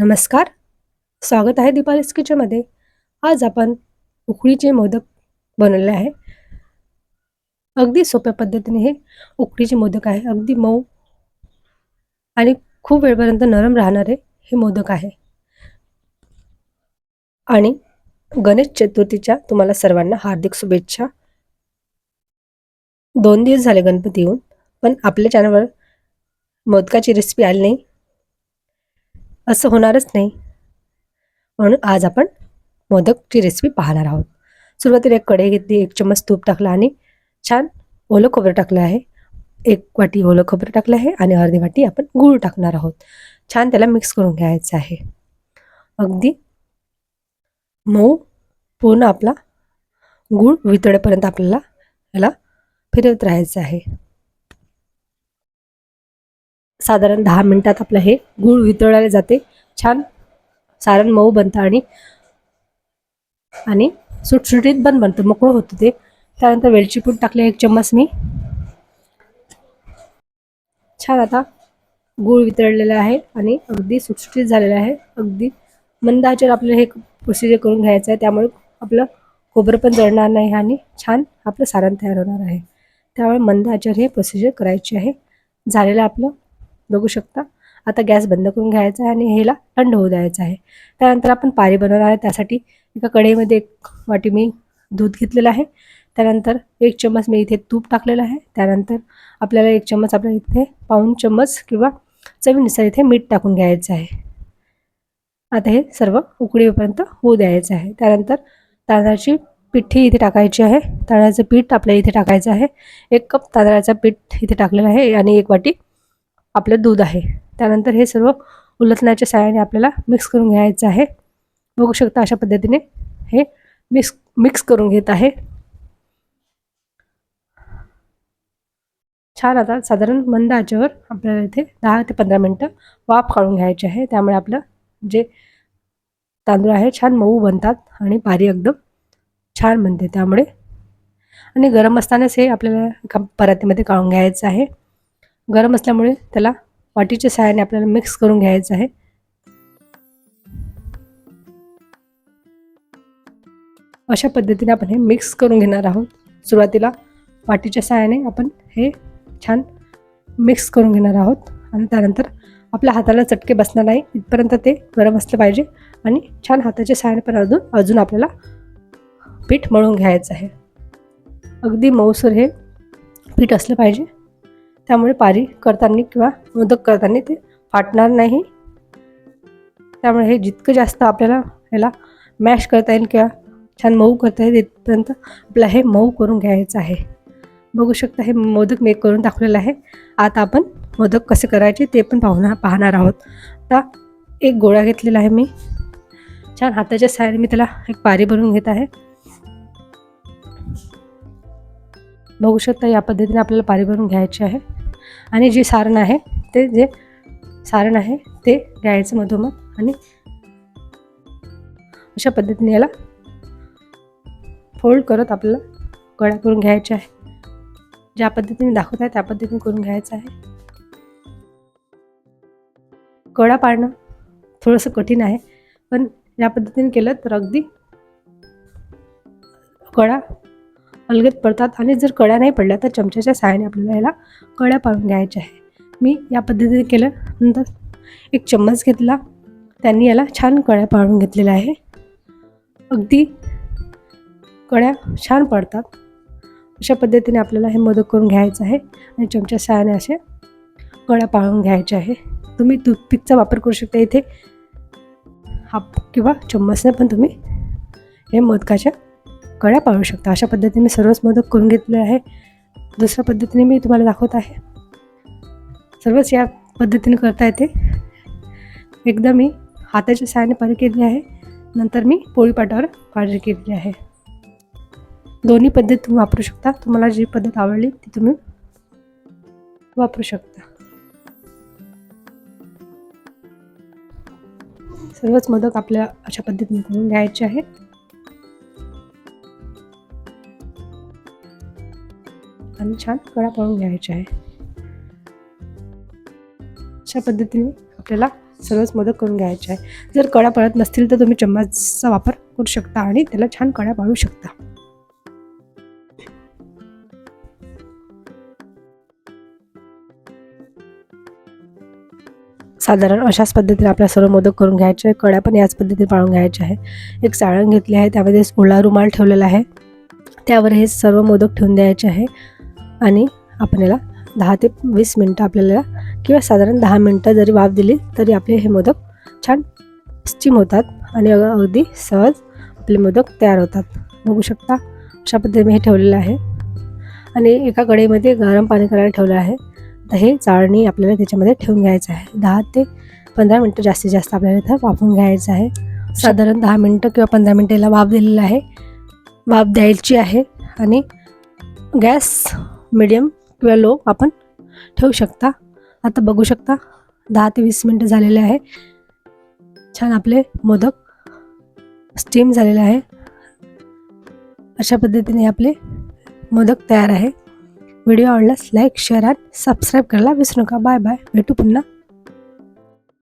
नमस्कार. स्वागत आहे दीपालीस किचनमध्ये आज आपण उकडीचे मोदक बनवले आहे. अगदी सोप्या पद्धतीने हे उकडीचे मोदक आहे. अगदी मऊ आणि खूप वेळपर्यंत नरम राहणारे हे मोदक आहे. आणि गणेश चतुर्थीच्या तुम्हाला सर्वांना हार्दिक शुभेच्छा. दोन दिवस झाले गणपती येऊन पण आपल्या चॅनलवर मोदकाची रेसिपी आली नाही. असं होणारच नाही. म्हणून आज आपण मोदकची रेसिपी पाहणार आहोत. सुरुवातीला एक कढई घेतली एक चम्मच तूप टाकला आणि छान ओलं खोबरं टाकलं आहे. एक वाटी ओलं खोबरं टाकलं आहे आणि अर्धी वाटी आपण गूळ टाकणार आहोत. छान त्याला मिक्स करून घ्यायचं आहे. अगदी मऊ पूर्ण आपला गूळ वितळेपर्यंत आपल्याला याला फिरवत राहायचं आहे. साधारण दहा मिनटात आपलं हे गूळ वितळायला जाते. छान सारण मऊ बनतं आणि आणि सुटसुटीत पण बनतं मोकळं होतं ते. त्यानंतर वेलची पूड टाकले एक चम्मच मी. छान आता गूळ वितळलेला आहे आणि अगदी सुटसुटीत झालेलं आहे. अगदी मंद आचेवर आपल्याला हे प्रोसिजर करून घ्यायचं आहे. त्यामुळे आपलं खोबरं पण जळणार नाही आणि छान आपलं सारण तयार होणार आहे. त्यामुळे मंद आचेवर हे प्रोसिजर करायची आहे. झालेलं आपलं बघू शकता. आता गॅस बंद करून घ्यायचा आहे आणि ह्याला थंड होऊ द्यायचं आहे. त्यानंतर आपण पारी बनवणार आहे. त्यासाठी एका कढईमध्ये एक वाटी मी दूध घेतलेलं आहे. त्यानंतर एक चम्मच मी इथे तूप टाकलेलं आहे. त्यानंतर आपल्याला एक चम्मच आपल्या इथे पाऊन चम्मच किंवा चवीनुसार इथे मीठ टाकून घ्यायचं आहे. आता हे सर्व उकडीपर्यंत होऊ द्यायचं आहे. त्यानंतर तांदळाची पिठी इथे टाकायची आहे. तांदळाचं पीठ आपल्या इथे टाकायचं आहे. एक कप तांदळाचं पीठ इथे टाकलेलं आहे आणि एक वाटी आपलं दूध आहे. त्यानंतर हे सर्व उलटण्याच्या सहाय्याने आपल्याला मिक्स करून घ्यायचं आहे. बघू शकता अशा पद्धतीने हे मिक्स मिक्स करून घेत आहे. छान आता साधारण मंद आचेवर आपल्याला इथे दहा ते पंधरा मिनटं वाफ काढून घ्यायची आहे. त्यामुळे आपलं जे तांदूळ आहे छान मऊ बनतात आणि भारी एकदम छान बनते त्यामुळे. आणि गरम असतानाच हे आपल्याला एका परातीमध्ये काढून घ्यायचं आहे. गरम असल्यामुळे त्याला वाटीच्या सहाय्याने आपल्याला मिक्स करून घ्यायचं आहे. अशा पद्धतीने आपण हे मिक्स करून घेणार आहोत. सुरुवातीला वाटीच्या सहाय्याने आपण हे छान मिक्स करून घेणार आहोत. आणि त्यानंतर आपल्या हाताला चटके बसणार नाही इथपर्यंत ते गरम असलं पाहिजे. आणि छान हाताच्या सहाय्याने पण अजून अजून आपल्याला पीठ मळून घ्यायचं आहे. अगदी मऊसूर हे पीठ असलं पाहिजे. त्यामुळे पारी करताना किंवा मोदक करताना ते फाटणार नाही. त्यामुळे हे जितकं जास्त आपल्याला ह्याला मॅश करता येईल किंवा छान मऊ करता येईल तिथपर्यंत आपल्याला हे मऊ करून घ्यायचं आहे. बघू शकता हे मोदक मी करून दाखवलेलं आहे. आता आपण मोदक कसे करायचे ते पण पाहणार पाहणार आहोत. आता एक गोळा घेतलेला आहे मी. छान हाताच्या साईड मी त्याला एक पारी भरून घेत आहे. बघू शकता या पद्धतीने आपल्याला पारी भरून घ्यायची आहे. आणि जे सारण आहे ते जे सारण आहे ते घ्यायचं मधोमध आणि अशा पद्धतीने याला फोल्ड करत आपल्याला गळा करून घ्यायचे आहे. ज्या पद्धतीने दाखवत आहे त्या पद्धतीने करून घ्यायचं आहे. कळा पाडणं थोडंसं कठीण आहे पण या पद्धतीने केलं तर अगदी कळा अलगद पडतात आणि जर कळ्या नाही पडल्या तर चमच्याच्या साहाय्याने आपल्याला याला कळ्या पाडून घ्यायच्या आहे. मी या पद्धतीने केलं. नंतर एक चम्मच घेतला. त्यांनी याला छान कळ्या पाडून घेतलेल्या आहे. अगदी कळ्या छान पडतात. अशा पद्धतीने आपल्याला हे मदत करून घ्यायचं आहे आणि चमच्या सहाय्याने असे कळ्या पाळून घ्यायचे आहे. तुम्ही टूथपिकचा वापर करू शकता. इथे हाप किंवा चम्मचने पण तुम्ही हे मोदकाच्या कळ्या पाळू शकता. अशा पद्धतीने सर्वच मोदक करून घेतले आहे. दुसऱ्या पद्धतीने मी तुम्हाला दाखवत आहे. सर्वच या पद्धतीने करता येते. एकदा मी हाताच्या सहाय्याने पारी केली आहे. नंतर मी पोळीपाटावर पारी केलेली आहे. दोन्ही पद्धत तुम्ही वापरू शकता. तुम्हाला जी पद्धत आवडली ती तुम्ही वापरू शकता. सर्वच मोदक आपल्या अशा पद्धतीने करून घ्यायचे आहे. आणि छान कडा पळून घ्यायचे आहे. अशा पद्धतीने आपल्याला सर्वच मोदक करून घ्यायची आहे. जर कडा पळत नसतील तर तुम्ही चम्मचचा वापर करू शकता आणि त्याला छान कड्या पाळू शकता. साधारण अशाच पद्धतीने आपल्या सर्व मोदक करून घ्यायचे आहे. कड्या पण याच पद्धतीने पाळून घ्यायचे आहे. एक साळण घेतली आहे त्यामध्ये ओला रुमाल ठेवलेला आहे. त्यावर हे सर्व मोदक ठेवून द्यायचे आहे. आणि आपण याला दहा ते वीस मिनटं आपल्याला किंवा साधारण दहा मिनटं जरी वाफ दिली तरी आपले हे मोदक छान स्टीम होतात आणि अगदी सहज आपले मोदक तयार होतात. बघू शकता अशा पद्धतीने मी हे ठेवलेलं आहे. आणि एका कढईमध्ये गरम पाणी करायला ठेवलं आहे. तर हे चाळणी आपल्याला त्याच्यामध्ये ठेवून घ्यायचं आहे. दहा ते पंधरा मिनटं जास्तीत जास्त आपल्याला इथं वाफवून घ्यायचं आहे. साधारण दहा मिनटं किंवा पंधरा मिनटं याला वाफ दिलेलं आहे. वाफ द्यायची आहे आणि गॅस मिडियम किंवा लो आपण ठेवू शकता. आता बघू शकता दहा ते वीस मिनटं झालेले आहे. छान आपले मोदक स्टीम झालेले आहे. अशा पद्धतीने आपले मोदक तयार आहे. व्हिडिओ आवडल्यास लाईक शेअर आणि सबस्क्राईब करायला विसरू नका. बाय बाय भेटू पुन्हा.